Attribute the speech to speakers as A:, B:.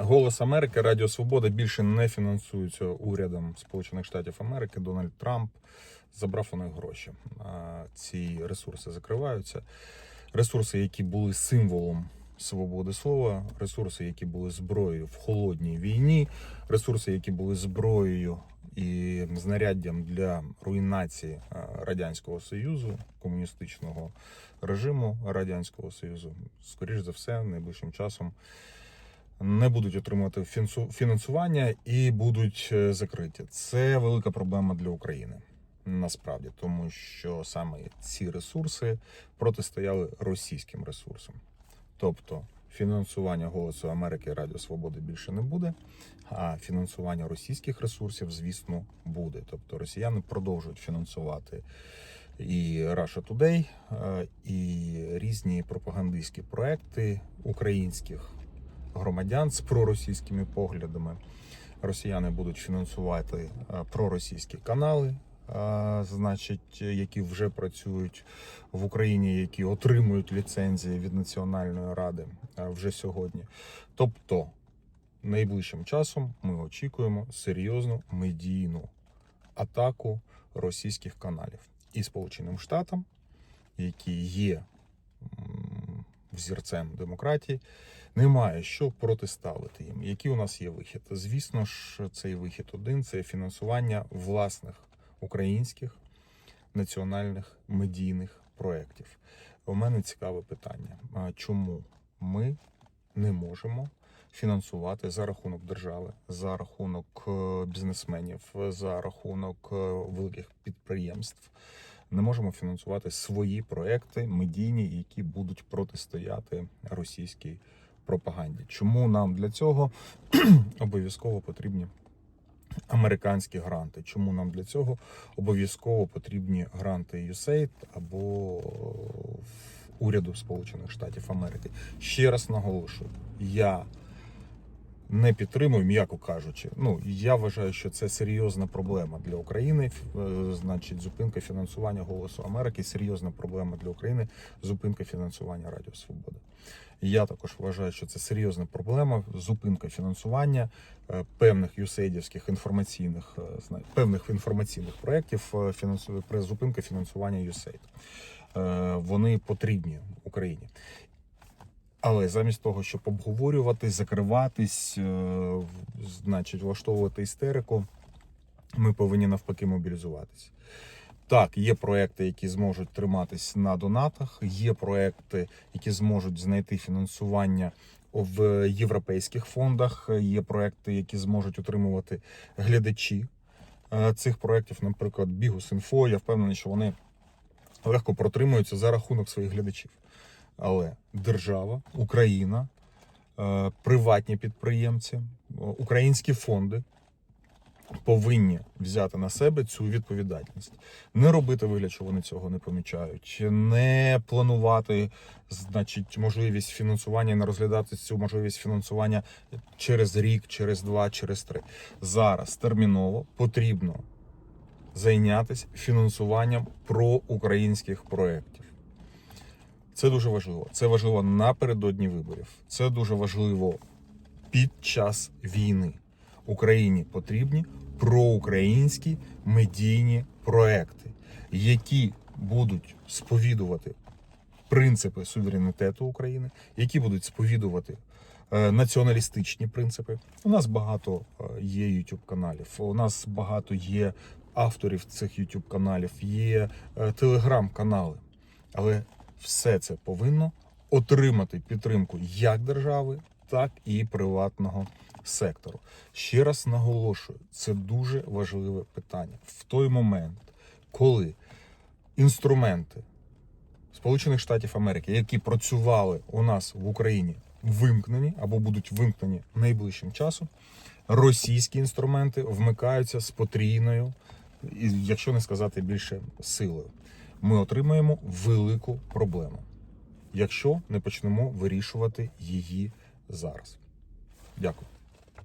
A: Голос Америки, Радіо Свобода більше не фінансуються урядом Сполучених Штатів Америки. Дональд Трамп забрав у них гроші. Ці ресурси закриваються. Ресурси, які були символом свободи слова, ресурси, які були зброєю в холодній війні, ресурси, які були зброєю і знаряддям для руйнації радянського союзу, комуністичного режиму радянського союзу, скоріш за все, найближчим часом не будуть отримувати фінансування і будуть е, закриті. Це велика проблема для України. Насправді, тому що саме ці ресурси протистояли російським ресурсам. Тобто фінансування Голосу Америки Радіо Свободи більше не буде, а фінансування російських ресурсів, звісно, буде. Тобто росіяни продовжують фінансувати і Russia Today, е, і різні пропагандистські проекти українських громадян з проросійськими поглядами. Росіяни будуть фінансувати е, проросійські канали, е, значить, які вже працюють в Україні, які отримують ліцензії від Національної ради е, вже сьогодні. Тобто, найближчим часом ми очікуємо серйозну медійну атаку російських каналів і Сполученим Штатам, які є взірцем демократії, немає що протиставити їм. Який у нас є вихід? Звісно ж, цей вихід один це фінансування власних українських національних медійних проєктів. У мене цікаве питання: чому ми не можемо фінансувати за рахунок держави, за рахунок е, бізнесменів, за рахунок е, великих підприємств? Не можемо фінансувати свої проекти медійні, які будуть протистояти російській пропаганді. Чому нам для цього обов'язково потрібні американські гранти? Чому нам для цього обов'язково потрібні гранти USAID або уряду Сполучених Штатів Америки? Ще раз наголошую, я не підтримую, м'яко кажучи. Ну я вважаю, що це серйозна проблема для України. Е, Значить, зупинка фінансування Голосу Америки серйозна проблема для України. Зупинка фінансування Радіо Свобода. Я також вважаю, що це серйозна проблема. Зупинка фінансування е, певних юсейдівських інформаційних е, певних інформаційних проєктів. при- Зупинка фінансування. Е, Вони потрібні Україні. Але замість того, щоб обговорювати, закриватись, е, значить, влаштовувати істерику, ми повинні навпаки мобілізуватись. Так, є проекти, які зможуть триматись на донатах, є проекти, які зможуть знайти фінансування в європейських фондах, є проекти, які зможуть отримувати глядачі е, цих проєктів, наприклад, Бігус.Інфо. Я впевнений, що вони легко протримуються за рахунок своїх глядачів. Але держава, Україна, е, приватні підприємці, е, українські фонди повинні взяти на себе цю відповідальність, не робити вигляд, що вони цього не помічають, не планувати, значить, можливість фінансування, не розглядати цю можливість фінансування через рік, через два, через три. Зараз терміново потрібно зайнятися фінансуванням проукраїнських проєктів. Це дуже важливо. Це важливо напередодні виборів. Це дуже важливо під час війни. Україні потрібні проукраїнські медійні проекти, які будуть сповідувати принципи суверенітету України, які будуть сповідувати е, націоналістичні принципи. У нас багато е, є youtube каналів. У нас багато є авторів цих youtube каналів, є телеграм-канали. Але все це повинно отримати підтримку як держави, так і приватного сектору. Ще раз наголошую, це дуже важливе питання. В той момент, коли інструменти Сполучених Штатів Америки, які працювали у нас в Україні, вимкнені або будуть вимкнені найближчим часом, російські інструменти вмикаються з потрійною, якщо не сказати більше, силою. Ми отримаємо велику проблему, якщо не почнемо вирішувати її зараз. Дякую.